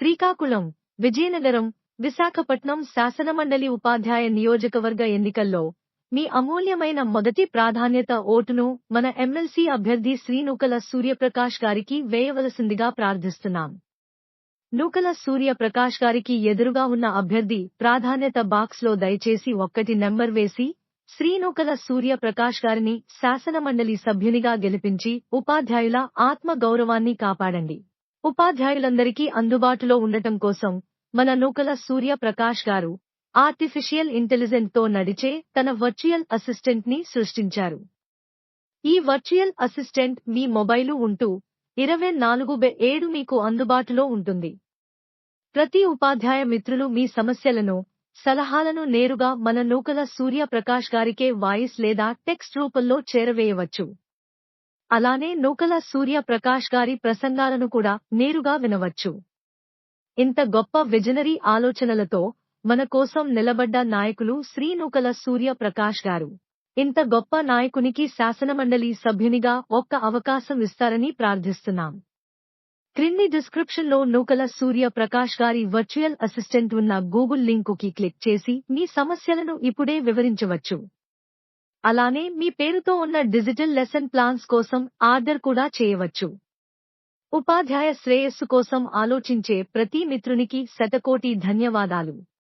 శ్రీకాకుళం విజయనగరం విశాఖపట్నం శాసనమండలి ఉపాధ్యాయ నియోజకవర్గ ఎన్నికల్లో మీ అమూల్యమైన మొదటి ప్రాధాన్యత ఓటును మన ఎమ్మెల్సీ అభ్యర్థి శ్రీనూకల సూర్యప్రకాష్ గారికి వేయవలసిందిగా ప్రార్థిస్తున్నాం. నూకల సూర్యప్రకాష్ గారికి ఎదురుగా ఉన్న అభ్యర్థి ప్రాధాన్యత బాక్స్లో దయచేసి ఒక్కటి నెంబర్ వేసి శ్రీనూకల సూర్యప్రకాష్ గారిని శాసనమండలి సభ్యునిగా గెలిపించి ఉపాధ్యాయుల ఆత్మ గౌరవాన్ని కాపాడండి. ఉపాధ్యాయులందరికీ అందుబాటులో ఉండటం కోసం మన నూకల సూర్యప్రకాష్ గారు ఆర్టిఫిషియల్ ఇంటెలిజెంట్తో నడిచే తన వర్చువల్ అసిస్టెంట్ని సృష్టించారు. ఈ వర్చువల్ అసిస్టెంట్ మీ మొబైలు ఉంటూ ఇరవై నాలుగు బె ఏడు మీకు అందుబాటులో ఉంటుంది. ప్రతి ఉపాధ్యాయ మిత్రులు మీ సమస్యలను సలహాలను నేరుగా మన నూకల సూర్యప్రకాష్ గారికే వాయిస్ లేదా టెక్స్ట్ రూపంలో చేరవేయవచ్చు. అలానే నూకల సూర్యప్రకాష్ గారి ప్రసంగాలను కూడా నేరుగా వినవచ్చు. ఇంత గొప్ప విజనరీ ఆలోచనలతో మన కోసం నిలబడ్డ నాయకులు శ్రీనూకల సూర్య ప్రకాష్ గారు. ఇంత గొప్ప నాయకునికి శాసనమండలి సభ్యునిగా ఒక్క అవకాశం ఇస్తారని ప్రార్థిస్తున్నాం. క్రింది డిస్క్రిప్షన్లో నూకల సూర్య ప్రకాష్ గారి వర్చువల్ అసిస్టెంట్ ఉన్న గూగుల్ లింకుకి క్లిక్ చేసి మీ సమస్యలను ఇప్పుడే వివరించవచ్చు. అలానే మీ పేరుతో ఉన్న డిజిటల్ లెసన్ ప్లాన్స్ కోసం ఆర్డర్ కూడా చేయవచ్చు. ఉపాధ్యాయ శ్రేయస్సు కోసం ఆలోచించే ప్రతి మిత్రునికి శతకోటి ధన్యవాదాలు.